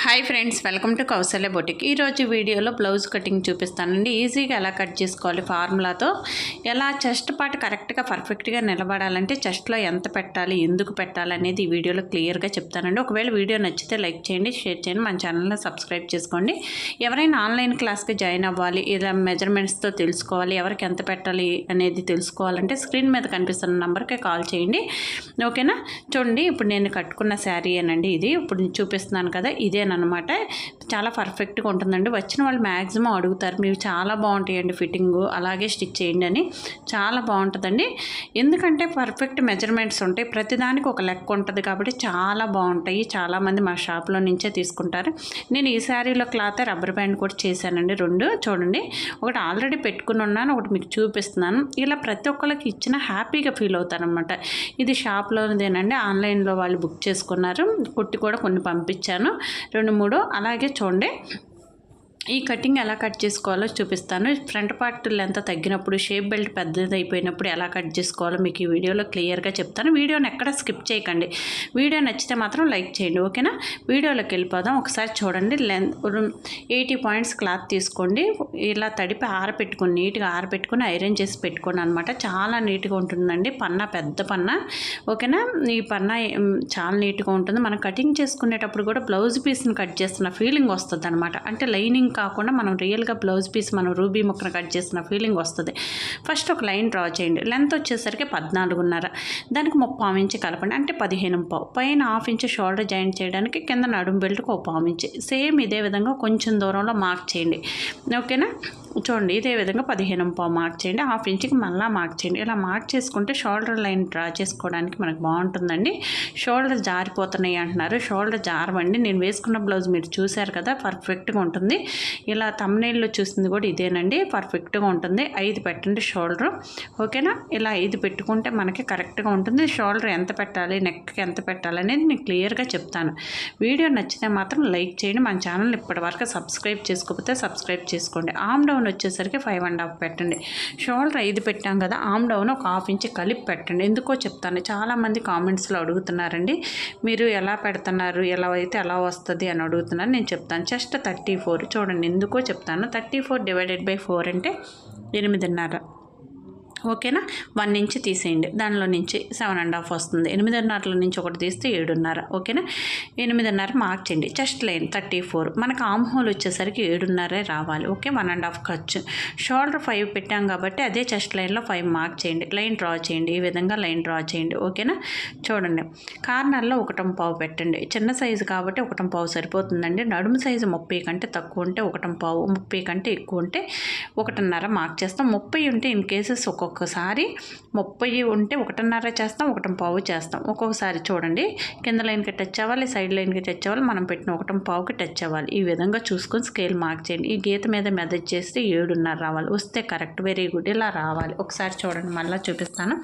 Hi friends welcome to Kaushalya boutique ఈరోజు వీడియోలో blouse cutting చూపిస్తానండి. ఈజీగా ఎలా కట్ చేసుకోవాలి ఫార్ములాతో ఎలా చెస్ట్ పార్ట్ కరెక్ట్గా పర్ఫెక్ట్గా నిలబడాలంటే చెస్ట్లో ఎంత పెట్టాలి ఎందుకు పెట్టాలి అనేది ఈ వీడియోలో క్లియర్గా చెప్తానండి. ఒకవేళ వీడియో నచ్చితే లైక్ చేయండి షేర్ చేయండి మన ఛానల్ని సబ్స్క్రైబ్ చేసుకోండి. ఎవరైనా ఆన్లైన్ క్లాస్కి జాయిన్ అవ్వాలి ఇలా మెజర్మెంట్స్తో తెలుసుకోవాలి ఎవరికి ఎంత పెట్టాలి అనేది తెలుసుకోవాలంటే స్క్రీన్ మీద కనిపిస్తున్న నెంబర్కి కాల్ చేయండి. ఓకేనా చూడండి ఇప్పుడు నేను కట్టుకున్న శారీ అనండి ఇది. ఇప్పుడు చూపిస్తున్నాను కదా అనమాట. చాలా పర్ఫెక్ట్గా ఉంటుందండి. వచ్చిన వాళ్ళు మ్యాక్సిమం అడుగుతారు మీరు చాలా బాగుంటాయండి ఫిట్టింగ్ అలాగే స్టిచ్ చేయండి అని. చాలా బాగుంటుందండి. ఎందుకంటే పర్ఫెక్ట్ మెజర్మెంట్స్ ఉంటాయి. ప్రతిదానికి ఒక లెక్క ఉంటుంది కాబట్టి చాలా బాగుంటాయి. చాలామంది మా షాప్లో నుంచే తీసుకుంటారు. నేను ఈ శారీలో క్లాత్ రబ్బర్ బ్యాండ్ కూడా చేశానండి. రెండు చూడండి. ఒకటి ఆల్రెడీ పెట్టుకుని ఉన్నాను ఒకటి మీకు చూపిస్తున్నాను. ఇలా ప్రతి ఒక్కరికి ఇచ్చిన హ్యాపీగా ఫీల్ అవుతారనమాట. ఇది షాప్లోదేనండి ఆన్లైన్లో వాళ్ళు బుక్ చేసుకున్నారు. కుట్టి కూడా కొన్ని పంపించాను. రెండు మూడు అలాగే చూడండి. ఈ కటింగ్ ఎలా కట్ చేసుకోవాలో చూపిస్తాను. ఫ్రంట్ పార్ట్ లెంత్ తగ్గినప్పుడు షేప్ బెల్ట్ పెద్దది అయిపోయినప్పుడు ఎలా కట్ చేసుకోవాలో మీకు ఈ వీడియోలో క్లియర్గా చెప్తాను. వీడియోని ఎక్కడ స్కిప్ చేయకండి. వీడియో నచ్చితే మాత్రం లైక్ చేయండి ఓకేనా? వీడియోలోకి వెళ్ళిపోదాం. ఒకసారి చూడండి. లెంత్ ఎయిటీ పాయింట్స్ క్లాత్ తీసుకోండి. ఇలా తడిపి ఆరపెట్టుకుని నీట్గా ఆరపెట్టుకుని ఐరన్ చేసి పెట్టుకోండి అనమాట చాలా నీట్గా ఉంటుందండి. పన్న పెద్ద పన్న ఓకేనా? ఈ పన్న చాలా నీట్గా ఉంటుంది. మనం కటింగ్ చేసుకునేటప్పుడు కూడా బ్లౌజ్ పీస్ని కట్ చేస్తున్న ఫీలింగ్ వస్తుంది అనమాట అంటే లైనింగ్ కాకుండా మనం రియల్గా బ్లౌజ్ పీస్ మనం రూబీ ముక్కను కట్ చేసిన ఫీలింగ్ వస్తుంది. ఫస్ట్ ఒక లైన్ డ్రా చేయండి. లెంత్ వచ్చేసరికి పద్నాలుగున్నర. దానికి ముప్పావు ఇంచు కలపండి. అంటే పదిహేను పావు. పైన హాఫ్ ఇంచు షోల్డర్ జాయింట్ చేయడానికి కింద నడుము బెల్ట్కి ఒక పావు ఇంచు. సేమ్ ఇదే విధంగా కొంచెం దూరంలో మార్క్ చేయండి. ఓకేనా? చూడండి. ఇదే విధంగా పదిహేను పావు మార్క్ చేయండి. హాఫ్ ఇంచుకి మళ్ళీ మార్క్ చేయండి. ఇలా మార్క్ చేసుకుంటే షోల్డర్ లైన్ డ్రా చేసుకోవడానికి మనకు బాగుంటుందండి. షోల్డర్ జారిపోతున్నాయి అంటున్నారు. షోల్డర్ జారవండి. నేను వేసుకున్న బ్లౌజ్ మీరు చూశారు కదా పర్ఫెక్ట్గా ఉంటుంది. ఇలా తమ్నైల్లో చూసింది కూడా ఇదేనండి. పర్ఫెక్ట్గా ఉంటుంది. ఐదు పెట్టండి షోల్డర్ ఓకేనా? ఇలా ఐదు పెట్టుకుంటే మనకి కరెక్ట్గా ఉంటుంది. షోల్డర్ ఎంత పెట్టాలి? నెక్కి ఎంత పెట్టాలి అనేది నేను క్లియర్గా చెప్తాను. వీడియో నచ్చితే మాత్రం లైక్ చేయండి. మన ఛానల్ ఇప్పటివరకు సబ్స్క్రైబ్ చేసుకోకపోతే సబ్స్క్రైబ్ చేసుకోండి. ఆమ్ డౌన్ వచ్చేసరికి ఫైవ్ అండ్ హాఫ్ పెట్టండి. షోల్డర్ ఐదు పెట్టాం కదా ఆమ్ డౌన్ ఒక హాఫ్ ఇంచ్ కలిపి పెట్టండి. ఎందుకో చెప్తాను. చాలామంది కామెంట్స్లో అడుగుతున్నారండి. మీరు ఎలా పెడుతున్నారు? ఎలా అయితే ఎలా వస్తుంది అని అడుగుతున్నారు నేను చెప్తాను. జస్ట్ థర్టీ ఫోర్ చూడండి. ఎందుకో చెప్తాను. Thirty four divided by four అంటే ఎనిమిదిన్నర. ఓకేనా? వన్ ఇంచ్ తీసేయండి. దానిలో నుంచి సెవెన్ అండ్ హాఫ్ వస్తుంది. ఎనిమిదిన్నరలో నుంచి ఒకటి తీస్తే ఏడున్నర. ఓకేనా? ఎనిమిదిన్నర మార్క్ చేయండి. Chest line thirty four. మనకు ఆమ్ హోల్ వచ్చేసరికి ఏడున్నరే రావాలి. ఓకే? వన్ అండ్ హాఫ్ ఖర్చు. షోల్డర్ ఫైవ్ పెట్టాం కాబట్టి అదే చెస్ట్ లైన్లో ఫైవ్ మార్క్ చేయండి. లైన్ డ్రా చేయండి. ఈ విధంగా లైన్ డ్రా చేయండి. ఓకేనా? చూడండి. కార్నర్లో ఒకటం పావు పెట్టండి. చిన్న సైజు కాబట్టి ఒకటం పావు సరిపోతుందండి. నడుము సైజు ముప్పై కంటే తక్కువ ఉంటే ఒకటం పావు ముప్పై కంటే ఎక్కువ ఉంటే ఒకటిన్నర మార్క్ చేస్తాం. ముప్పై ఉంటే ఇన్ కేసెస్ ఒక ఒక్కొక్కసారి ముప్పై ఉంటే ఒకటిన్నర చేస్తాం ఒకటం పావు చేస్తాం. ఒక్కొక్కసారి చూడండి కింద లైన్కి టచ్ అవ్వాలి సైడ్ లైన్కి టచ్ అవ్వాలి మనం పెట్టిన ఒకటం పావుకి టచ్ అవ్వాలి. ఈ విధంగా చూసుకొని స్కేల్ మార్క్ చేయండి. ఈ గీత మీద మెదడ్ చేస్తే ఏడున్నర రావాలి. వస్తే కరెక్ట్ వెరీ గుడ్ ఇలా రావాలి. ఒకసారి చూడండి మళ్ళీ చూపిస్తాను.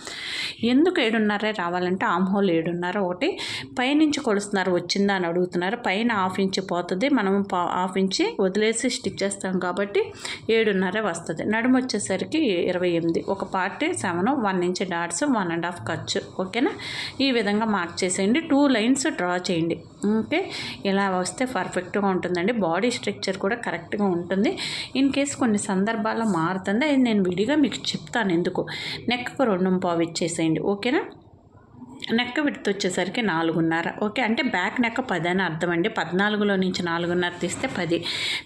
ఎందుకు ఏడున్నరే రావాలంటే ఆమ్ హోల్ ఏడున్నర ఒకటి పైనుంచి కొలుస్తున్నారు వచ్చిందా అని అడుగుతున్నారు. పైన హాఫ్ ఇంచ్ పోతుంది మనం పా- హాఫ్ ఇంచి వదిలేసి స్టిచ్ చేస్తాం కాబట్టి ఏడున్నర వస్తుంది. నడుము వచ్చేసరికి ఇరవై ఎనిమిది. ఒక part seven one inch dots one and half ఖర్చు. ఓకేనా? ఈ విధంగా మార్క్ చేసేయండి. టూ లైన్స్ డ్రా చేయండి. ఓకే? ఇలా వస్తే పర్ఫెక్ట్గా ఉంటుందండి. బాడీ స్ట్రక్చర్ కూడా కరెక్ట్గా ఉంటుంది. ఇన్ కేస్ కొన్ని సందర్భాల్లో మారుతుంది అది నేను విడిగా మీకు చెప్తాను ఎందుకు. నెక్కు రెండు పావు ఇచ్చేసేయండి. ఓకేనా? నెక్క విడత వచ్చేసరికి నాలుగున్నర. ఓకే అంటే బ్యాక్ నెక్క పది అని అర్థం అండి పద్నాలుగులో నుంచి నాలుగున్నర తీస్తే పది.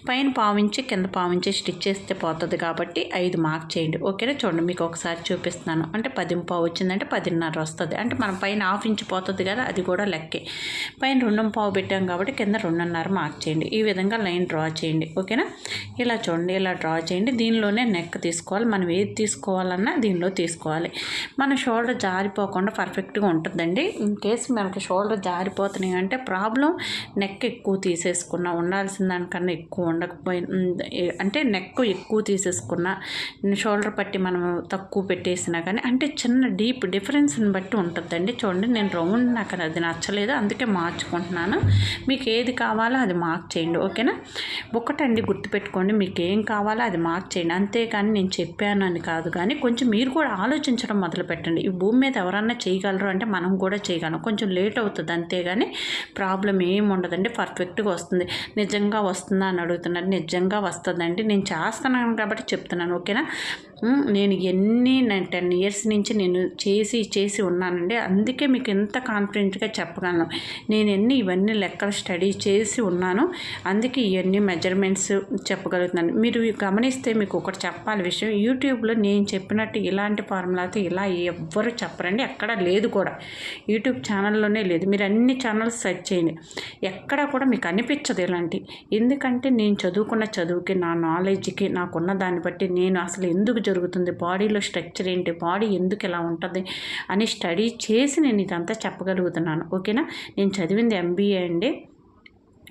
పైన పావించి కింద పావించి స్టిచ్ చేస్తే పోతుంది కాబట్టి ఐదు మార్క్ చేయండి. ఓకేనా? చూడండి మీకు ఒకసారి చూపిస్తున్నాను. అంటే పది పావు వచ్చిందంటే పదిన్నర వస్తుంది. అంటే మనం పైన హాఫ్ ఇంచ్ పోతుంది కదా అది కూడా లెక్కే. పైన రెండు పావు పెట్టాం కాబట్టి కింద రెండున్నర మార్క్ చేయండి. ఈ విధంగా లైన్ డ్రా చేయండి. ఓకేనా? ఇలా చూడండి ఇలా డ్రా చేయండి. దీనిలోనే నెక్ తీసుకోవాలి. మనం ఏది తీసుకోవాలన్నా దీనిలో తీసుకోవాలి. మన షోల్డర్ జారిపోకుండా పర్ఫెక్ట్గా ఉంటుంది. ఉంటుందండి. ఇన్ మనకి షోల్డర్ జారిపోతున్నాయి అంటే ప్రాబ్లం నెక్ ఎక్కువ తీసేసుకున్నా ఉండాల్సిన దానికన్నా ఎక్కువ ఉండకపోయి అంటే నెక్ ఎక్కువ తీసేసుకున్నా షోల్డర్ పట్టి మనం తక్కువ పెట్టేసినా కానీ అంటే చిన్న డీప్ డిఫరెన్స్ని బట్టి ఉంటుందండి. చూడండి నేను రౌండ్ నాకు అది నచ్చలేదు అందుకే మార్చుకుంటున్నాను. మీకు ఏది కావాలో అది మార్క్ చేయండి ఓకేనా? ఒకటండి గుర్తుపెట్టుకోండి మీకు ఏం కావాలో అది మార్క్ చేయండి. అంతేకాని నేను చెప్పాను అని కాదు కానీ కొంచెం మీరు కూడా ఆలోచించడం మొదలు పెట్టండి ఈ భూమి మీద ఎవరన్నా చేయగలరు అంటే మనం కూడా చేయగలం. కొంచెం లేట్ అవుతుంది అంతేగాని ప్రాబ్లం ఏమి ఉండదండి. పర్ఫెక్ట్గా వస్తుంది. నిజంగా వస్తుందా అని అడుగుతున్నారు. నిజంగా వస్తుందండి. నేను చేస్తున్నాను కాబట్టి చెప్తున్నాను. ఓకేనా? నేను ఎన్ని టెన్ ఇయర్స్ నుంచి నేను చేసి చేసి ఉన్నానండి. అందుకే మీకు ఎంత కాన్ఫిడెంట్గా చెప్పగలను. నేను ఎన్ని ఇవన్నీ లెక్కలు స్టడీ చేసి ఉన్నాను. అందుకే ఇవన్నీ మెజర్మెంట్స్ చెప్పగలుగుతున్నాను. మీరు గమనిస్తే మీకు ఒకటి చెప్పాలి విషయం. యూట్యూబ్లో నేను చెప్పినట్టు ఇలాంటి ఫార్ములాతో ఇలా ఎవ్వరు చెప్పరండి. ఎక్కడ లేదు కూడా. యూట్యూబ్ ఛానల్లోనే లేదు. మీరు అన్ని ఛానల్స్ సెర్చ్ చేయండి. ఎక్కడ కూడా మీకు అనిపించదు ఇలాంటి. ఎందుకంటే నేను చదువుకున్న చదువుకి నా నాలెడ్జ్కి నాకున్న దాన్ని బట్టి నేను అసలు ఎందుకు జరుగుతుంది బాడీలో స్ట్రక్చర్ ఏంటి బాడీ ఎందుకు ఇలా ఉంటుంది అని స్టడీ చేసి నేను ఇదంతా చెప్పగలుగుతున్నాను. ఓకేనా? నేను చదివింది ఎంబీఏ అండి.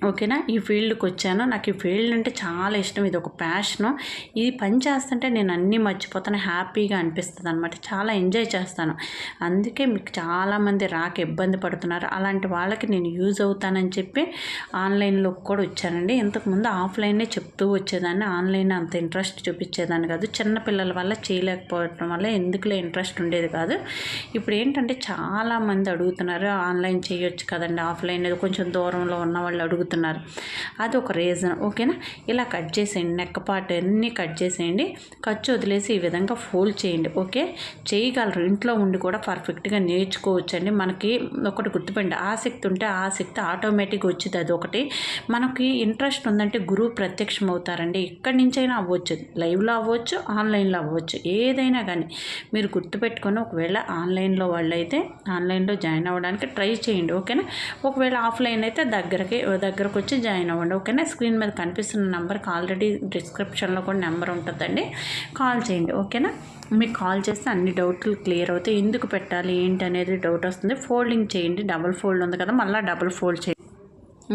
ఓకేనా? ఈ ఫీల్డ్కి వచ్చాను నాకు ఈ ఫీల్డ్ అంటే చాలా ఇష్టం. ఇది ఒక ప్యాషను. ఇది పని చేస్తుంటే నేను అన్నీ మర్చిపోతాను. హ్యాపీగా అనిపిస్తుంది అనమాట చాలా ఎంజాయ్ చేస్తాను. అందుకే మీకు చాలామంది రాక ఇబ్బంది పడుతున్నారు. అలాంటి వాళ్ళకి నేను యూజ్ అవుతానని చెప్పి ఆన్లైన్లో కూడా వచ్చానండి. ఇంతకుముందు ఆఫ్లైనే చెప్తూ వచ్చేదాన్ని. ఆన్లైన్ అంత ఇంట్రెస్ట్ చూపించేదాన్ని కాదు. చిన్నపిల్లల వల్ల చేయలేకపోవడం వల్ల ఎందుకులే ఇంట్రెస్ట్ ఉండేది కాదు. ఇప్పుడు ఏంటంటే చాలామంది అడుగుతున్నారు ఆన్లైన్ చేయొచ్చు కదండి. ఆఫ్లైన్ కొంచెం దూరంలో ఉన్న వాళ్ళు అడుగుతున్నారు. అది ఒక రీజన్ ఓకేనా ఇలా కట్ చేసేయండి నెక్క పార్ట్ అన్నీ కట్ చేసేయండి ఖర్చు వదిలేసి ఈ విధంగా ఫోల్డ్ చేయండి ఓకే చేయగలరు ఇంట్లో ఉండి కూడా పర్ఫెక్ట్గా నేర్చుకోవచ్చండి. మనకి ఒకటి గుర్తుపండి ఆసక్తి ఉంటే ఆసక్తి ఆటోమేటిక్గా వచ్చింది అది ఒకటి. మనకి ఇంట్రెస్ట్ ఉందంటే గురువు ప్రత్యక్షం అవుతారండి. ఎక్కడి నుంచైనా అవ్వచ్చు లైవ్లో అవ్వచ్చు ఆన్లైన్లో అవ్వచ్చు ఏదైనా కానీ. మీరు గుర్తుపెట్టుకొని ఒకవేళ ఆన్లైన్లో వాళ్ళు అయితే ఆన్లైన్లో జాయిన్ అవ్వడానికి ట్రై చేయండి ఓకేనా ఒకవేళ ఆఫ్లైన్ అయితే దగ్గరకి దగ్గరకు వచ్చి జాయిన్ అవ్వండి. ఓకేనా? స్క్రీన్ మీద కనిపిస్తున్న నెంబర్కి ఆల్రెడీ డిస్క్రిప్షన్లో కూడా నెంబర్ ఉంటుందండి. కాల్ చేయండి. ఓకేనా? మీకు కాల్ చేస్తే అన్ని డౌట్లు క్లియర్ అవుతాయి. ఎందుకు పెట్టాలి? ఏంటి అనేది డౌట్ వస్తుంది. ఫోల్డింగ్ చేయండి. డబుల్ ఫోల్డ్ ఉంది కదా మళ్ళీ డబుల్ ఫోల్డ్ చేయండి.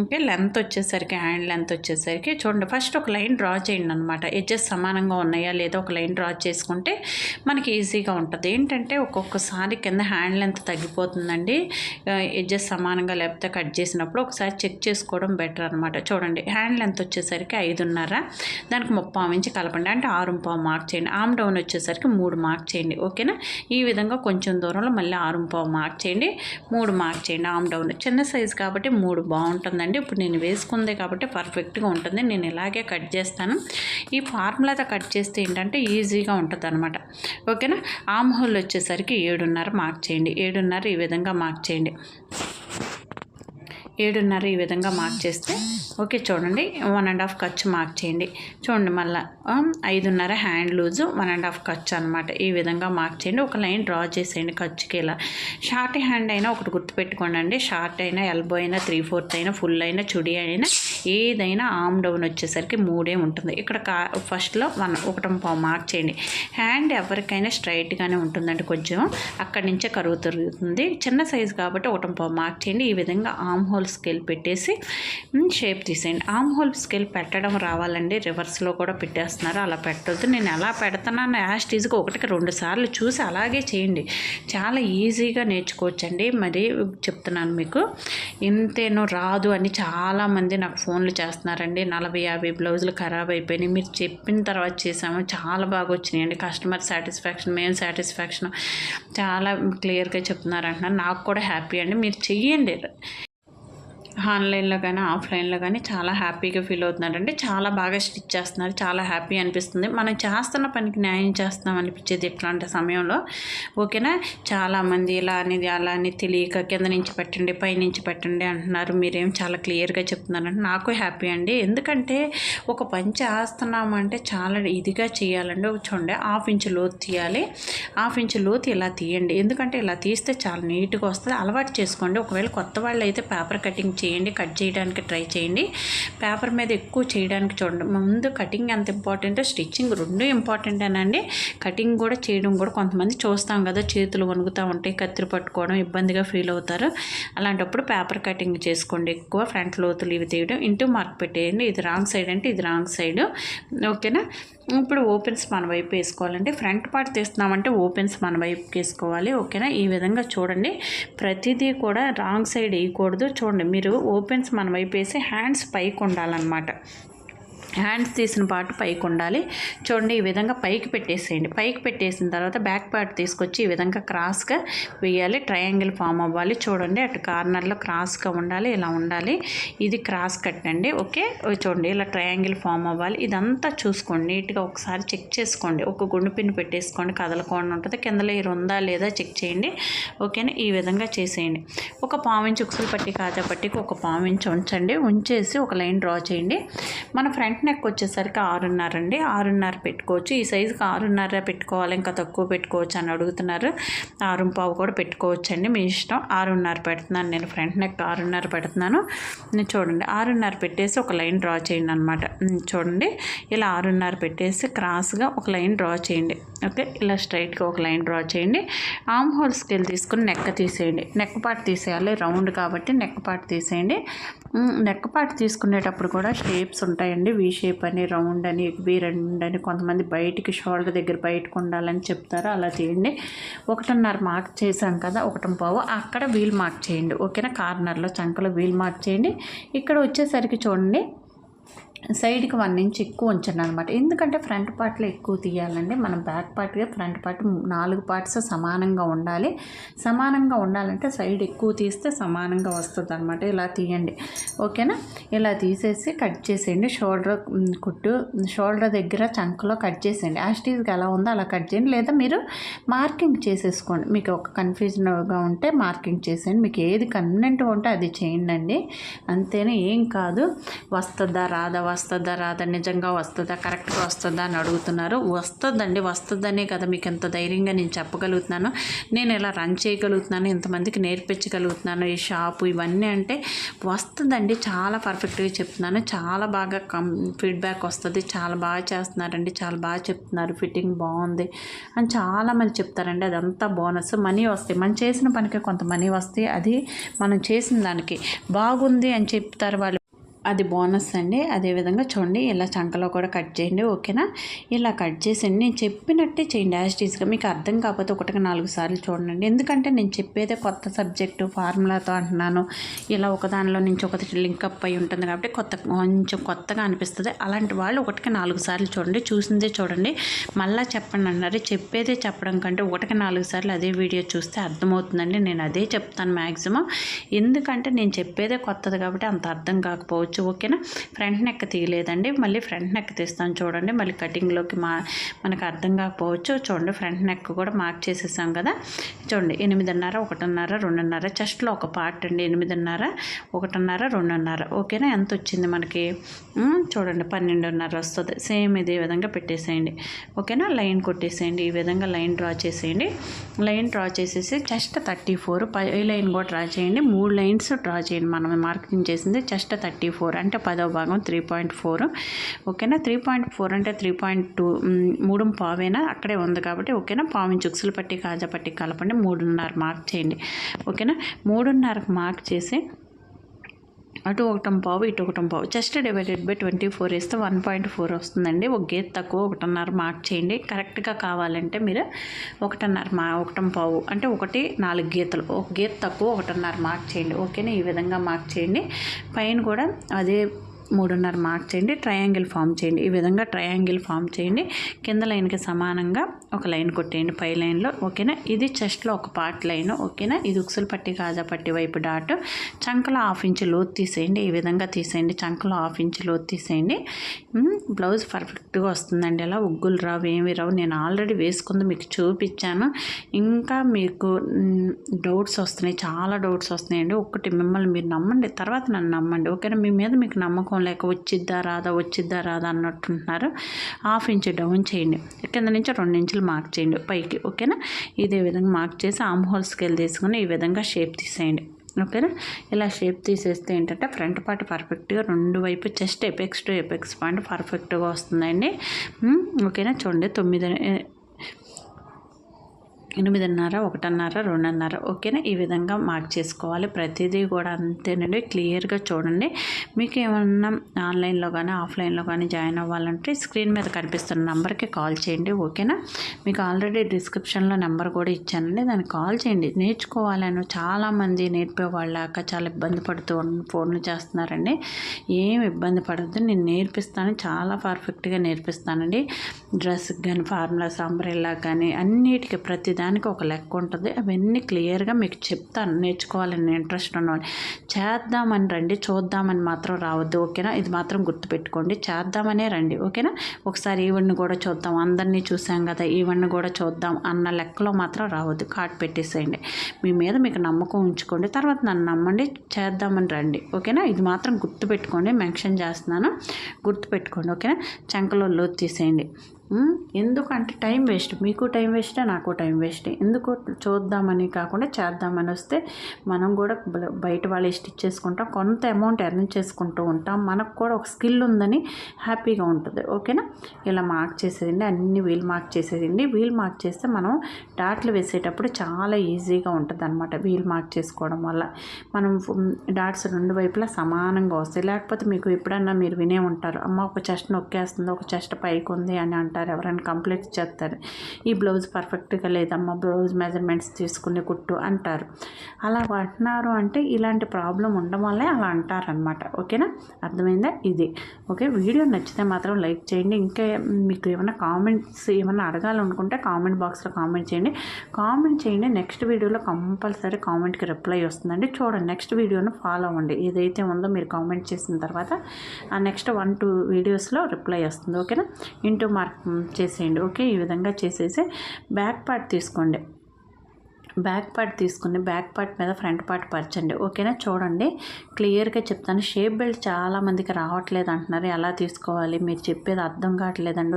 ఓకే లెంత్ వచ్చేసరికి హ్యాండ్ లెంత్ వచ్చేసరికి చూడండి ఫస్ట్ ఒక లైన్ డ్రా చేయండి అనమాట ఎడ్జెస్ సమానంగా ఉన్నాయా లేదా ఒక లైన్ డ్రా చేసుకుంటే మనకి ఈజీగా ఉంటుంది. ఏంటంటే ఒక్కొక్కసారి కింద హ్యాండ్ లెంత్ తగ్గిపోతుందండి. ఎడ్జెస్ సమానంగా లేకపోతే కట్ చేసినప్పుడు ఒకసారి చెక్ చేసుకోవడం బెటర్ అనమాట చూడండి హ్యాండ్ లెంత్ వచ్చేసరికి ఐదున్నర దానికి ముప్పావు ఇంచి కలపండి. అంటే ఆరు పావు మార్క్ చేయండి. ఆమ్ డౌన్ వచ్చేసరికి మూడు మార్క్ చేయండి. ఓకేనా? ఈ విధంగా కొంచెం దూరంలో మళ్ళీ ఆరు పావు మార్క్ చేయండి. మూడు మార్క్ చేయండి. ఆమ్ డౌన్ చిన్న సైజు కాబట్టి మూడు బాగుంటుంది ఉందండి ఇప్పుడు నేను వేసుకుందే కాబట్టి పర్ఫెక్ట్గా ఉంటుంది. నేను ఇలాగే కట్ చేస్తాను. ఈ ఫార్ములాతో కట్ చేస్తే ఏంటంటే ఈజీగా ఉంటుంది అనమాట ఓకేనా ఆమ్హోల్ వచ్చేసరికి ఏడున్నర మార్క్ చేయండి. ఏడున్నర ఈ విధంగా మార్క్ చేయండి. ఏడున్నర ఈ విధంగా మార్క్ చేస్తే ఓకే చూడండి వన్ అండ్ హాఫ్ ఖర్చు మార్క్ చేయండి. చూడండి మళ్ళీ um, ఐదున్నర hand loose one and half ఖర్చు అనమాట ఈ విధంగా మార్క్ చేయండి. ఒక లైన్ డ్రా చేసేయండి ఖర్చుకి ఇలా. షార్ట్ హ్యాండ్ అయినా ఒకటి గుర్తుపెట్టుకోండి అండి. షార్ట్ అయినా ఎల్బో అయినా త్రీ ఫోర్త్ అయినా ఫుల్ అయినా చుడి అయినా ఏదైనా ఆమ్ డౌన్ వచ్చేసరికి మూడే ఉంటుంది. ఇక్కడ కా ఫస్ట్లో వన్ ఒకటి పావు మార్క్ చేయండి. హ్యాండ్ ఎవరికైనా స్ట్రైట్గానే ఉంటుందండి కొంచెం. అక్కడి నుంచే కరువు తిరుగుతుంది. చిన్న సైజు కాబట్టి ఒకటం పావు మార్క్ చేయండి. ఈ విధంగా ఆమ్ హోల్ స్కేల్ పెట్టేసి షేప్ తీసేయండి. ఆమ్ హోల్ స్కేల్ పెట్టడం రావాలండి. రివర్స్లో కూడా పెట్టేస్తున్నారు. అలా పెట్టొద్దు. నేను ఎలా పెడుతున్నాను యాస్ట్ ఈజీగా ఒకటికి రెండు సార్లు చూసి అలాగే చేయండి. చాలా ఈజీగా నేర్చుకోవచ్చండి. మరి చెప్తున్నాను మీకు. ఇంతేనో రాదు అని చాలామంది నాకు ఫోన్లు చేస్తున్నారండి. నలభై యాభై బ్లౌజులు ఖరాబ్ అయిపోయినాయి. మీరు చెప్పిన తర్వాత చేసాము చాలా బాగా వచ్చినాయండి. కస్టమర్ సాటిస్ఫాక్షన్ మేము సాటిస్ఫాక్షన్ చాలా క్లియర్గా చెప్తున్నారు అంటున్నారు నాకు కూడా హ్యాపీ అండి. మీరు చెయ్యండి. ఆన్లైన్లో కానీ ఆఫ్లైన్లో కానీ చాలా హ్యాపీగా ఫీల్ అవుతున్నారంటే చాలా బాగా స్టిచ్ చేస్తున్నారు. చాలా హ్యాపీ అనిపిస్తుంది. మనం చేస్తున్న పనికి న్యాయం చేస్తున్నాం అనిపించేది ఇట్లాంటి సమయంలో. ఓకేనా? చాలామంది ఇలా అనేది అలా అని తెలియక కింద నుంచి పెట్టండి పై నుంచి పెట్టండి అంటున్నారు. మీరేం చాలా క్లియర్గా చెప్తున్నారంటే నాకు హ్యాపీ అండి. ఎందుకంటే ఒక పని చేస్తున్నామంటే చాలా ఇదిగా చేయాలండి. ఒక చూడండి హాఫ్ ఇంచ్ లోతు తీయాలి. హాఫ్ ఇంచ్ లోతు ఇలా తీయండి. ఎందుకంటే ఇలా తీస్తే చాలా నీట్గా వస్తుంది. అలవాటు చేసుకోండి. ఒకవేళ కొత్త వాళ్ళు అయితే పేపర్ కటింగ్ చేయండి కట్ చేయడానికి ట్రై చేయండి. పేపర్ మీద ఎక్కువ చేయడానికి చూడండి. ముందు కటింగ్ ఎంత ఇంపార్టెంట్ స్టిచ్చింగ్ రెండు ఇంపార్టెంటేనండి కటింగ్ కూడా చేయడం కూడా కొంతమంది చూస్తాం కదా చేతులు వణుకుతూ ఉంటాయి కత్తిరి పట్టుకోవడం ఇబ్బందిగా ఫీల్ అవుతారు. అలాంటప్పుడు పేపర్ కటింగ్ చేసుకోండి. ఎక్కువ ఫ్రంట్ లోతులు ఇవి తీయడం ఇంటూ మార్క్ పెట్టేయండి. ఇది రాంగ్ సైడ్ అంటే ఇది రాంగ్ సైడ్. ఓకేనా? ఇప్పుడు ఓపెన్స్ మన వైపు వేసుకోవాలంటే ఫ్రంట్ పార్ట్ తీస్తున్నామంటే ఓపెన్స్ మన వైపు వేసుకోవాలి. ఓకేనా? ఈ విధంగా చూడండి. ప్రతిదీ కూడా రాంగ్ సైడ్ వేయకూడదు. చూడండి మీరు ఓపెన్స్ మన వైపు వేసి హ్యాండ్స్ పైకి ఉండాలన్నమాట హ్యాండ్స్ తీసిన పార్ట్ పైకి ఉండాలి. చూడండి ఈ విధంగా పైకి పెట్టేసేయండి. పైకి పెట్టేసిన తర్వాత బ్యాక్ పార్ట్ తీసుకొచ్చి ఈ విధంగా క్రాస్గా వేయాలి. ట్రయాంగిల్ ఫామ్ అవ్వాలి. చూడండి అటు కార్నర్లో క్రాస్గా ఉండాలి ఇలా ఉండాలి. ఇది క్రాస్ కట్ అండి ఓకే చూడండి ఇలా ట్రయాంగిల్ ఫామ్ అవ్వాలి. ఇదంతా చూసుకోండి నీట్గా ఒకసారి చెక్ చేసుకోండి. ఒక గుండు పిన్ పెట్టేసుకోండి కదలకుండా ఉంటుంది. కిందలో ఈ ఉందా లేదా చెక్ చేయండి ఓకేనా? ఈ విధంగా చేసేయండి. ఒక పావించి ఉక్సులు పట్టి కాజా పట్టికి ఒక పావించి ఉంచండి. ఉంచేసి ఒక లైన్ డ్రా చేయండి. మన ఫ్రంట్ నెక్ వచ్చేసరికి ఆరున్నర అండి ఆరున్నర పెట్టుకోవచ్చు. ఈ సైజుకి ఆరున్నర పెట్టుకోవాలి ఇంకా తక్కువ పెట్టుకోవచ్చు అని అడుగుతున్నారు. ఆరు పావు కూడా పెట్టుకోవచ్చు అండి మీ ఇష్టం. ఆరున్నర పెడుతున్నాను నేను ఫ్రంట్ నెక్ ఆరున్నర పెడుతున్నాను. నేను చూడండి ఆరున్నర పెట్టేసి ఒక లైన్ డ్రా చేయండి అనమాట చూడండి ఇలా ఆరున్నర పెట్టేసి క్రాస్గా ఒక లైన్ డ్రా చేయండి. ఓకే ఇలా స్ట్రైట్గా ఒక లైన్ డ్రా చేయండి. ఆమ్ హోల్ స్కేల్ తీసుకుని నెక్క తీసేయండి. నెక్ పార్ట్ తీసేయాలి రౌండ్ కాబట్టి నెక్ పార్ట్ తీసేయండి. నెక్ పార్ట్ తీసుకునేటప్పుడు కూడా షేప్స్ ఉంటాయండి. వీ షేప్ అని రౌండ్ అని ఎగ్బీ రెండు అని కొంతమంది బయటికి షోల్డర్ దగ్గర బయటకు ఉండాలని చెప్తారు. అలా తీయండి ఒకటిన్నర మార్క్ చేశాం కదా ఒకటం పావు. అక్కడ వీల్ మార్క్ చేయండి. ఓకేనా? కార్నర్లో చంకలో వీల్ మార్క్ చేయండి. ఇక్కడ వచ్చేసరికి చూడండి. సైడ్కి వన్ ఇంచ్ ఎక్కువ ఉంచండి అనమాట ఎందుకంటే ఫ్రంట్ పార్ట్లో ఎక్కువ తీయాలండి మనం బ్యాక్ పార్ట్గా ఫ్రంట్ పార్ట్ నాలుగు పార్ట్స్ సమానంగా ఉండాలి. సమానంగా ఉండాలంటే సైడ్ ఎక్కువ తీస్తే సమానంగా వస్తుంది అనమాట ఇలా తీయండి. ఓకేనా? ఇలా తీసేసి కట్ చేసేయండి. షోల్డర్ కుట్టు షోల్డర్ దగ్గర చంకలో కట్ చేసేయండి. యాస్టీజ్గా ఎలా ఉందో అలా కట్ చేయండి. లేదా మీరు మార్కింగ్ చేసేసుకోండి. మీకు ఒక కన్ఫ్యూజన్గా ఉంటే మార్కింగ్ చేసేయండి. మీకు ఏది కన్వీనెంట్గా ఉంటే అది చేయండి అండి అంతేనే ఏం కాదు. వస్తుందా రాదా వస్తుందా రాదా? నిజంగా వస్తుందా? కరెక్ట్గా వస్తుందా అని అడుగుతున్నారు. వస్తుందండి వస్తుందనే కదా మీకు ఎంత ధైర్యంగా నేను చెప్పగలుగుతున్నాను. నేను ఇలా రన్ చేయగలుగుతున్నాను ఇంతమందికి నేర్పించగలుగుతున్నాను ఈ షాపు ఇవన్నీ అంటే వస్తుందండి. చాలా పర్ఫెక్ట్గా చెప్తున్నాను. చాలా బాగా కం ఫీడ్బ్యాక్ వస్తుంది. చాలా బాగా చేస్తున్నారండి. చాలా బాగా చెప్తున్నారు. ఫిట్టింగ్ బాగుంది అని చాలామంది చెప్తారండి. అదంతా బోనస్ మనీ వస్తాయి. మనం చేసిన పనికి కొంత మనీ వస్తాయి. అది మనం చేసిన దానికి బాగుంది అని చెప్తారు వాళ్ళు. అది బోనస్ అండి. అదేవిధంగా చూడండి ఇలా చంకలో కూడా కట్ చేయండి ఓకేనా? ఇలా కట్ చేసేయండి. నేను చెప్పినట్టే చేయండి యాజ్ టీస్గా మీకు అర్థం కాకపోతే ఒకటికి నాలుగు సార్లు చూడండి. ఎందుకంటే నేను చెప్పేదే కొత్త సబ్జెక్టు ఫార్ములాతో అంటున్నాను. ఇలా ఒకదానిలో నుంచి ఒకటి లింకప్ అయి ఉంటుంది కాబట్టి కొత్త కొంచెం కొత్తగా అనిపిస్తుంది. అలాంటి వాళ్ళు ఒకటికి నాలుగు సార్లు చూడండి. చూసిందే చూడండి. మళ్ళీ చెప్పండి అన్నారు. చెప్పేదే చెప్పడం కంటే ఒకటికి నాలుగు సార్లు అదే వీడియో చూస్తే అర్థమవుతుందండి. నేను అదే చెప్తాను మ్యాక్సిమం ఎందుకంటే నేను చెప్పేదే కొత్తది కాబట్టి అంత అర్థం కాకపోవచ్చు. ఓకేనా? ఫ్రంట్ నెక్ తీయలేదండి. మళ్ళీ ఫ్రంట్ నెక్ తీస్తాను చూడండి. మళ్ళీ కటింగ్లోకి మా మనకు అర్థం కాకపోవచ్చు. చూడండి ఫ్రంట్ నెక్ కూడా మార్క్ చేసేసాం కదా. చూడండి ఎనిమిదిన్నర ఒకటిన్నర రెండున్నర చెస్ట్లో ఒక పార్ట్ అండి. ఎనిమిదిన్నర ఒకటిన్నర రెండున్నర. ఓకేనా? ఎంత వచ్చింది మనకి? చూడండి పన్నెండున్నర వస్తుంది. సేమ్ ఇదే విధంగా పెట్టేసేయండి. ఓకేనా? లైన్ కొట్టేసేయండి. ఈ విధంగా లైన్ డ్రా చేసేయండి. లైన్ డ్రా చేసేసి చెస్ట్ థర్టీ ఫోర్ పై లైన్ కూడా డ్రా చేయండి. మూడు లైన్స్ డ్రా చేయండి. మనం మార్కింగ్ చేసింది చెస్ట్ థర్టీ ఫోర్. ఫోర్ అంటే పదో భాగం త్రీ పాయింట్ ఫోర్. ఓకేనా? త్రీ పాయింట్ ఫోర్ అంటే త్రీ పాయింట్ టూ మూడు పావేనా? అక్కడే ఉంది కాబట్టి ఓకేనా? పావు చుక్సులు పట్టి కాజా పట్టి కలపండి. మూడున్నర మార్క్ చేయండి. ఓకేనా? మూడున్నరకు మార్క్ చేసి అటు ఒకటం పావు ఇటు ఒకటం పావు. Just divided by twenty four వేస్తే వన్ పాయింట్ ఫోర్ వస్తుందండి. ఒక గేట్ తక్కువ ఒకటిన్నర మార్క్ చేయండి. కరెక్ట్గా కావాలంటే మీరు ఒకటిన్నర మా ఒకటం పావు అంటే ఒకటి నాలుగు గీతలు. ఒక గీత తక్కువ ఒకటిన్నర మార్క్ చేయండి. ఓకేనా? ఈ విధంగా మార్క్ చేయండి. పైన కూడా అదే మూడున్నర మార్క్ చేయండి ట్రయాంగిల్ ఫామ్ చేయండి. ఈ విధంగా ట్రయాంగిల్ ఫామ్ చేయండి. కింద లైన్కి సమానంగా ఒక లైన్ కొట్టేయండి పై లైన్లో ఓకేనా? ఇది చెస్ట్లో ఒక పార్ట్ లైన్ ఓకేనా? ఇది ఉక్సులు పట్టి కాజా పట్టి వైపు డాట్. చంకలో హాఫ్ ఇంచ్ లోతు తీసేయండి. ఈ విధంగా తీసేయండి. చంకలో హాఫ్ ఇంచ్ లోతు తీసేయండి. బ్లౌజ్ పర్ఫెక్ట్గా వస్తుందండి. అలా ఉగ్గులు రావు ఏమి రావు. నేను ఆల్రెడీ వేసుకుంది మీకు చూపించాను. ఇంకా మీకు డౌట్స్ వస్తున్నాయి. చాలా డౌట్స్ వస్తున్నాయండి. ఒకటి మిమ్మల్ని మీరు నమ్మండి. తర్వాత నన్ను నమ్మండి. ఓకేనా? మీ మీద మీకు నమ్మకం లేక వచ్చిద్దా రాదా వచ్చిద్దా రాదా అన్నట్టుంటున్నారు. హాఫ్ ఇంచ్ డౌన్ చేయండి. కింద నుంచి రెండు ఇంచులు మార్క్ చేయండి. పైకి ఓకేనా? ఇదే విధంగా మార్క్ చేసి ఆమ్ హోల్ స్కేల్ తీసుకుని ఈ విధంగా షేప్ తీసేయండి. ఓకేనా? ఇలా షేప్ తీసేస్తే ఏంటంటే ఫ్రంట్ పార్ట్ పర్ఫెక్ట్గా రెండు వైపు chest apex to apex point పర్ఫెక్ట్గా వస్తుందండి. ఓకేనా? చూడండి తొమ్మిది ఎనిమిదిన్నర ఒకటిన్నర రెండున్నర. ఓకేనా? ఈ విధంగా మార్క్ చేసుకోవాలి. ప్రతిదీ కూడా అంతేనండి. క్లియర్గా చూడండి. మీకు ఏమన్నా ఆన్లైన్లో కానీ ఆఫ్లైన్లో కానీ జాయిన్ అవ్వాలంటే స్క్రీన్ మీద కనిపిస్తున్న నెంబర్కి కాల్ చేయండి. ఓకేనా? మీకు ఆల్రెడీ డిస్క్రిప్షన్లో నెంబర్ కూడా ఇచ్చానండి. దానికి కాల్ చేయండి. నేర్చుకోవాలని చాలామంది నేర్పే వాళ్ళాక చాలా ఇబ్బంది పడుతూ ఫోన్లు చేస్తున్నారండి. ఏం ఇబ్బంది పడద్దు. నేను నేర్పిస్తాను. చాలా పర్ఫెక్ట్గా నేర్పిస్తానండి. డ్రెస్కి కానీ ఫార్ములాస్ అంబ్రెల్లా కానీ అన్నిటికీ ప్రతి దానికి ఒక లెక్క ఉంటుంది. అవన్నీ క్లియర్గా మీకు చెప్తాను. నేర్చుకోవాలని ఇంట్రెస్ట్ ఉన్నవాళ్ళు. చేద్దామని రండి. చూద్దామని మాత్రం రావద్దు. ఓకేనా? ఇది మాత్రం గుర్తుపెట్టుకోండి. చేద్దామనే రండి. ఓకేనా? ఒకసారి ఈవెంట్ని కూడా చూద్దాం. అందరినీ చూసాం కదా ఈవెంట్ని కూడా చూద్దాం అన్న లెక్కలో మాత్రం రావద్దు. కార్డ్ పెట్టేసేయండి. మీ మీద మీకు నమ్మకం ఉంచుకోండి. తర్వాత నన్ను నమ్మండి. చేద్దామని రండి. ఓకేనా? ఇది మాత్రం గుర్తుపెట్టుకోండి. మెన్షన్ చేస్తున్నాను. గుర్తుపెట్టుకోండి. ఓకేనా? చంకలో లోతు తీసేయండి. ఎందుకంటే టైం వేస్ట్. మీకు టైం వేస్టే నాకు టైం వేస్ట్. ఎందుకు చూద్దామని కాకుండా చేద్దామని వస్తే మనం కూడా బయట వాళ్ళు స్టిచ్ చేసుకుంటాం కొంత అమౌంట్ ఎర్న్ చేసుకుంటూ ఉంటాం. మనకు కూడా ఒక స్కిల్ ఉందని హ్యాపీగా ఉంటుంది. ఓకేనా? ఇలా మార్క్ చేసేదండి అన్ని వీల్ మార్క్ చేసేదండి వీల్ మార్క్ చేస్తే మనం డాట్లు వేసేటప్పుడు చాలా ఈజీగా ఉంటుంది అనమాట వీల్ మార్క్ చేసుకోవడం వల్ల. మనం డాట్స్ రెండు వైపులా సమానంగా వస్తాయి. లేకపోతే మీకు ఎప్పుడన్నా మీరు వినే ఉంటారు అమ్మ ఒక చెస్ట్ నొక్కేస్తుంది ఒక చెస్ట్ పైకి ఉంది అని అంటారు. అంటారు ఎవరైనా కంప్లీట్ చేస్తారు. ఈ బ్లౌజ్ పర్ఫెక్ట్గా లేదమ్మా బ్లౌజ్ మెజర్మెంట్స్ తీసుకునే కుట్టు అంటారు. అలా అంటున్నారు అంటే ఇలాంటి ప్రాబ్లం ఉండడం వల్లే అలా అంటారనమాట ఓకేనా? అర్థమైందా? ఇది. ఓకే? వీడియో నచ్చితే మాత్రం లైక్ చేయండి. ఇంకా మీకు ఏమైనా కామెంట్స్ ఏమైనా అడగాలనుకుంటే కామెంట్ బాక్స్లో కామెంట్ చేయండి. కామెంట్ చేయండి. నెక్స్ట్ వీడియోలో కంపల్సరీ కామెంట్కి రిప్లై వస్తుందండి. చూడండి. నెక్స్ట్ వీడియోను ఫాలో అవ్వండి. ఏదైతే ఉందో మీరు కామెంట్ చేసిన తర్వాత ఆ నెక్స్ట్ వన్ టూ వీడియోస్లో రిప్లై వస్తుంది. ఓకేనా? ఇంటూ మార్క్ చేసేయండి. ఓకే? ఈ విధంగా చేసేసి బ్యాక్ పార్ట్ తీసుకోండి. బ్యాక్ పార్ట్ తీసుకుని బ్యాక్ పార్ట్ మీద ఫ్రంట్ పార్ట్ పరచండి. ఓకేనా? చూడండి. క్లియర్గా చెప్తాను. షేప్ బెల్ట్ చాలామందికి రావట్లేదు అంటున్నారు. ఎలా తీసుకోవాలి? మీరు చెప్పేది అర్థం కావట్లేదండి.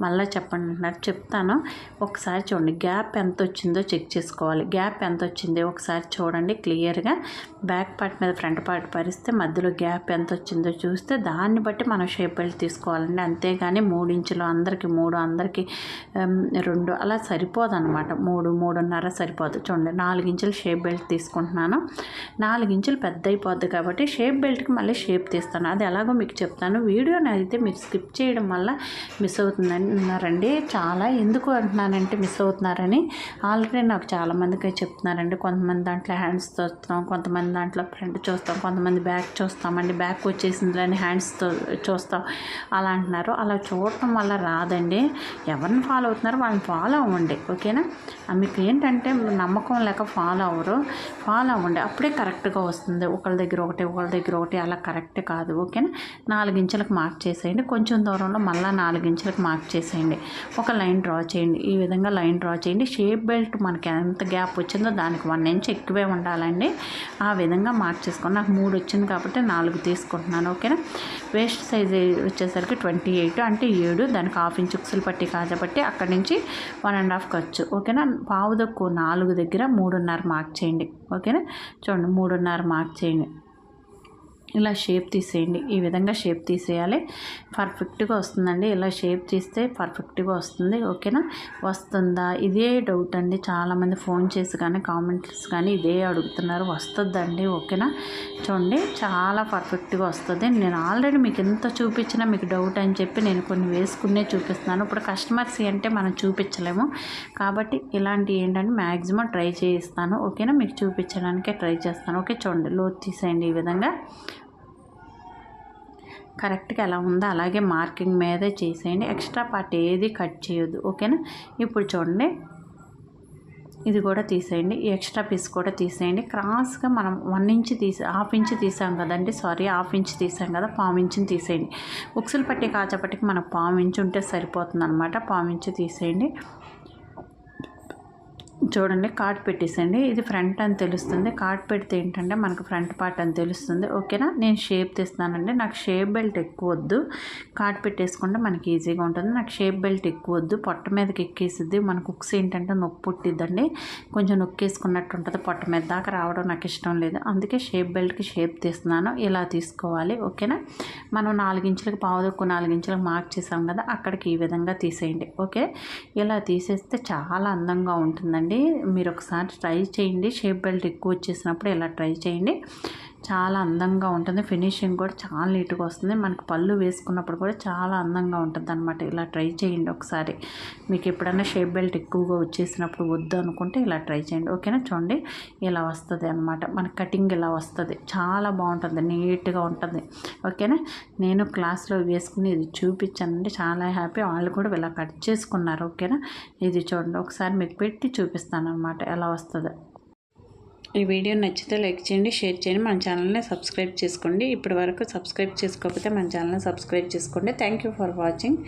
మళ్ళీ చెప్పండి అంటున్నారు. చెప్తాను. ఒకసారి చూడండి. గ్యాప్ ఎంత వచ్చిందో చెక్ చేసుకోవాలి. గ్యాప్ ఎంత వచ్చిందో? ఒకసారి చూడండి. క్లియర్గా బ్యాక్ పార్ట్ మీద ఫ్రంట్ పార్ట్ పరిస్తే మధ్యలో గ్యాప్ ఎంత వచ్చిందో చూస్తే దాన్ని బట్టి మనం షేప్ బెల్ట్ తీసుకోవాలండి. అంతేగాని మూడు ఇంచులు అందరికీ మూడు అందరికీ రెండు అలా సరిపోదన్నమాట. మూడు మూడున్నర సరిపోదు. అయిపోద్ది. చూడండి నాలుగు షేప్ బెల్ట్ తీసుకుంటున్నాను. నాలుగింంచులు పెద్ద అయిపోద్ది కాబట్టి షేప్ బెల్ట్కి మళ్ళీ షేప్ తీస్తాను. అది ఎలాగో మీకు చెప్తాను. వీడియోని అయితే మీరు స్కిప్ చేయడం వల్ల మిస్ అవుతుందన్నారండి. చాలా ఎందుకు అంటున్నానంటే మిస్ అవుతున్నారని ఆల్రెడీ నాకు చాలామందికి చెప్తున్నారండి. కొంతమంది దాంట్లో హ్యాండ్స్ చూస్తాం కొంతమంది దాంట్లో ఫ్రంట్ చూస్తాం కొంతమంది బ్యాక్ చూస్తామండి. బ్యాక్ వచ్చేసిందని హ్యాండ్స్తో చూస్తాం అలా అంటున్నారు. అలా చూడటం వల్ల రాదండి. ఎవరిని ఫాలో అవుతున్నారో వాళ్ళని ఫాలో అవ్వండి. ఓకేనా? మీకు ఏంటంటే నమ్మకం లేక ఫాలో అవ్వరు. ఫాలో అవ్వండి. అప్పుడే కరెక్ట్గా వస్తుంది. ఒకళ్ళ దగ్గర ఒకటి ఒకళ్ళ దగ్గర ఒకటి అలా కరెక్ట్ కాదు. ఓకేనా? నాలుగించలకు మార్క్ చేసేయండి. కొంచెం దూరంలో మళ్ళీ నాలుగించలకు మార్క్ చేసేయండి. ఒక లైన్ డ్రా చేయండి. ఈ విధంగా లైన్ డ్రా చేయండి. షేప్ బెల్ట్ మనకి ఎంత గ్యాప్ వచ్చిందో దానికి వన్ ఇంచ్ ఎక్కువే ఉండాలండి. ఆ విధంగా మార్క్ చేసుకోండి. నాకు మూడు వచ్చింది కాబట్టి నాలుగు తీసుకుంటున్నాను. ఓకేనా? వేస్ట్ సైజ్ వచ్చేసరికి ట్వంటీ ఎయిట్ అంటే ఏడు. దానికి హాఫ్ ఇంచ్ ఉక్సులు పట్టి కాజబట్టి అక్కడి నుంచి వన్ అండ్ హాఫ్ ఖర్చు. ఓకేనా? పావుదక్కు నాలుగు నాలుగు దగ్గర మూడున్నర మార్క్ చేయండి. ఓకేనా? చూడండి మూడున్నర మార్క్ చేయండి. ఇలా షేప్ తీసేయండి. ఈ విధంగా షేప్ తీసేయాలి. పర్ఫెక్ట్గా వస్తుందండి. ఇలా షేప్ తీస్తే పర్ఫెక్ట్గా వస్తుంది. ఓకేనా? వస్తుందా? ఇదే డౌట్ అండి. చాలామంది ఫోన్ చేసి కానీ కామెంట్స్ కానీ ఇదే అడుగుతున్నారు. వస్తుందండి ఓకేనా? చూడండి. చాలా పర్ఫెక్ట్గా వస్తుంది. నేను ఆల్రెడీ మీకు ఎంత చూపించినా మీకు డౌట్ అని చెప్పి నేను కొన్ని వేసుకునే చూపిస్తున్నాను. ఇప్పుడు కస్టమర్స్ అంటే మనం చూపించలేము. కాబట్టి ఇలాంటివి ఏంటంటే మ్యాక్సిమం ట్రై చేయిస్తాను. ఓకేనా? మీకు చూపించడానికే ట్రై చేస్తాను. ఓకే చూడండి. లోతు తీసేయండి ఈ విధంగా. కరెక్ట్గా ఎలా ఉందో అలాగే మార్కింగ్ మీదే చేసేయండి. ఎక్స్ట్రా పార్ట్ ఏది కట్ చేయొద్దు. ఓకేనా? ఇప్పుడు చూడండి. ఇది కూడా తీసేయండి. ఈ ఎక్స్ట్రా పీస్ కూడా తీసేయండి. క్రాస్గా మనం వన్ ఇంచ్ తీసి హాఫ్ ఇంచ్ తీసాం కదండి. సారీ హాఫ్ ఇంచ్ తీసాం కదా. పావు ఇంచుని తీసేయండి. ఉక్సులు పట్టి కాచపట్టికి మనకు పాము ఇంచు ఉంటే సరిపోతుంది అనమాట పావు ఇంచు తీసేయండి. చూడండి కార్డ్ పెట్టేసండి ఇది ఫ్రంట్ అని తెలుస్తుంది. కార్డ్ పెడితే ఏంటంటే మనకు ఫ్రంట్ పార్ట్ అని తెలుస్తుంది. ఓకేనా నేను షేప్ తీస్తానండి. నాకు షేప్ బెల్ట్ ఎక్కువ వద్దు. కార్డ్ పెట్టేసుకుంటే మనకి ఈజీగా ఉంటుంది. నాకు షేప్ బెల్ట్ ఎక్కువ వద్దు. పొట్ట మీదకి ఎక్కేసిద్ది. మనకు కుక్స్ ఏంటంటే నొప్పి పుట్టిద్దండి. కొంచెం నొక్కేసుకున్నట్టు ఉంటుంది పొట్ట మీద దాకా రావడం నాకు ఇష్టం లేదు. అందుకే షేప్ బెల్ట్కి షేప్ తీస్తున్నాను. ఇలా తీసుకోవాలి. ఓకేనా మనం నాలుగించులకు పావుదొక్కు నాలుగించులకు మార్క్ చేసాం కదా అక్కడికి ఈ విధంగా తీసేయండి. ఓకే ఇలా తీసేస్తే చాలా అందంగా ఉంటుందండి. మీరు ఒకసారి ట్రై చేయండి. షేప్ బెల్ట్ ఎక్కువ వచ్చేసినప్పుడు ఇలా ట్రై చేయండి. చాలా అందంగా ఉంటుంది. ఫినిషింగ్ కూడా చాలా నీట్గా వస్తుంది. మనకు పళ్ళు వేసుకున్నప్పుడు కూడా చాలా అందంగా ఉంటుంది అనమాట ఇలా ట్రై చేయండి ఒకసారి. మీకు ఎప్పుడైనా షేప్ బెల్ట్ ఎక్కువగా వచ్చేసినప్పుడు వద్దు అనుకుంటే ఇలా ట్రై చేయండి. ఓకేనా? చూడండి. ఇలా వస్తుంది అనమాట మన కటింగ్ ఇలా వస్తుంది. చాలా బాగుంటుంది. నీట్గా ఉంటుంది. ఓకేనా? నేను క్లాస్లో వేసుకుని ఇది చూపించానండి. చాలా హ్యాపీ. వాళ్ళు కూడా ఇలా కట్ చేసుకున్నారు. ఓకేనా? ఇది చూడండి. ఒకసారి మీకు పెట్టి చూపిస్తాను అనమాట ఎలా వస్తుందో. ఈ వీడియో నచ్చితే లైక్ చేయండి షేర్ చేయండి. మన ఛానల్ని సబ్స్క్రైబ్ చేసుకోండి. ఇప్పటి వరకు సబ్స్క్రైబ్ చేసుకోకపోతే మన ఛానల్ని సబ్స్క్రైబ్ చేసుకోండి. Thank you for watching